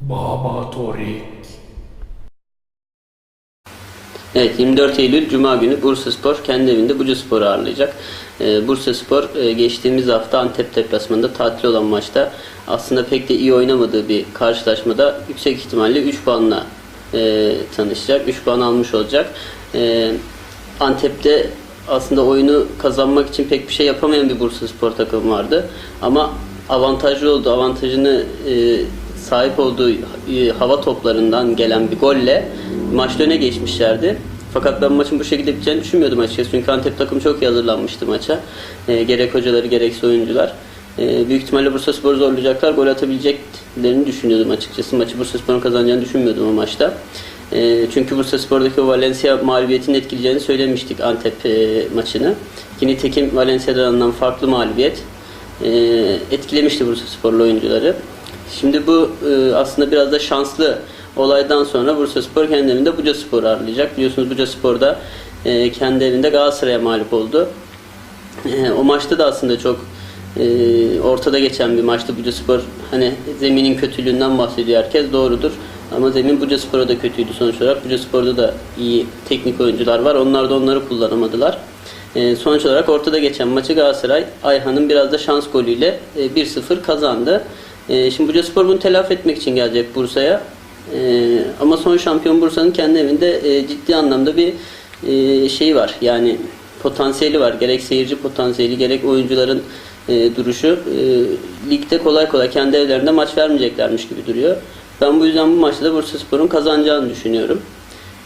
Baba Torik. Evet 24 Eylül Cuma günü Bursa Spor kendi evinde Buca Spor'u ağırlayacak. Ee, Bursa Spor e, geçtiğimiz hafta Antep deplasmanında tatil olan maçta aslında pek de iyi oynamadığı bir karşılaşmada yüksek ihtimalle 3 puanla e, tanışacak. 3 puan almış olacak. E, Antep'te aslında oyunu kazanmak için pek bir şey yapamayan bir Bursa Spor takımı vardı. Ama avantajlı oldu. Avantajını e, sahip olduğu e, hava toplarından gelen bir golle maçta öne geçmişlerdi. Fakat ben maçın bu şekilde biteceğini düşünmüyordum açıkçası. Çünkü Antep takım çok iyi hazırlanmıştı maça. E, gerek hocaları gerekse oyuncular. E, büyük ihtimalle Bursa Spor'u zorlayacaklar. Gol atabileceklerini düşünüyordum açıkçası. Maçı Bursa Spor'un kazanacağını düşünmüyordum o maçta. E, çünkü Bursa Spor'daki Valencia mağlubiyetinin etkileyeceğini söylemiştik Antep e, maçını. Yine tekim Valencia'dan alınan farklı mağlubiyet e, etkilemişti Bursa Sporlu oyuncuları. Şimdi bu e, aslında biraz da şanslı olaydan sonra Bursa Spor kendi evinde Buca Spor ağırlayacak. Biliyorsunuz Buca Spor'da e, kendi evinde Galatasaray'a mağlup oldu. E, o maçta da aslında çok e, ortada geçen bir maçtı Buca Spor. Hani zeminin kötülüğünden bahsediyor herkes doğrudur. Ama zemin Buca Spor'a da kötüydü sonuç olarak. Buca Spor'da da iyi teknik oyuncular var. Onlar da onları kullanamadılar. Sonuç olarak ortada geçen maçı Galatasaray Ayhan'ın biraz da şans golüyle e, 1-0 kazandı. E, şimdi Buca Spor bunu telafi etmek için gelecek Bursa'ya. E, ama son şampiyon Bursa'nın kendi evinde e, ciddi anlamda bir e, şey var. Yani potansiyeli var. Gerek seyirci potansiyeli gerek oyuncuların e, duruşu. E, ligde kolay kolay kendi evlerinde maç vermeyeceklermiş gibi duruyor. Ben bu yüzden bu maçta da Bursa Spor'un kazanacağını düşünüyorum.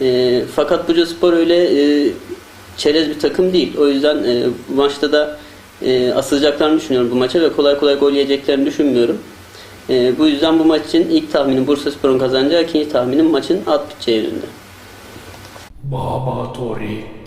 E, fakat Bursa Spor öyle e, çerez bir takım değil. O yüzden e, bu maçta da e, asılacaklarını düşünüyorum bu maça ve kolay kolay gol yiyeceklerini düşünmüyorum. E, bu yüzden bu maç için ilk tahminim Bursa Spor'un kazanacağı, ikinci tahminim maçın alt biteceği yönünde. Baba Torik.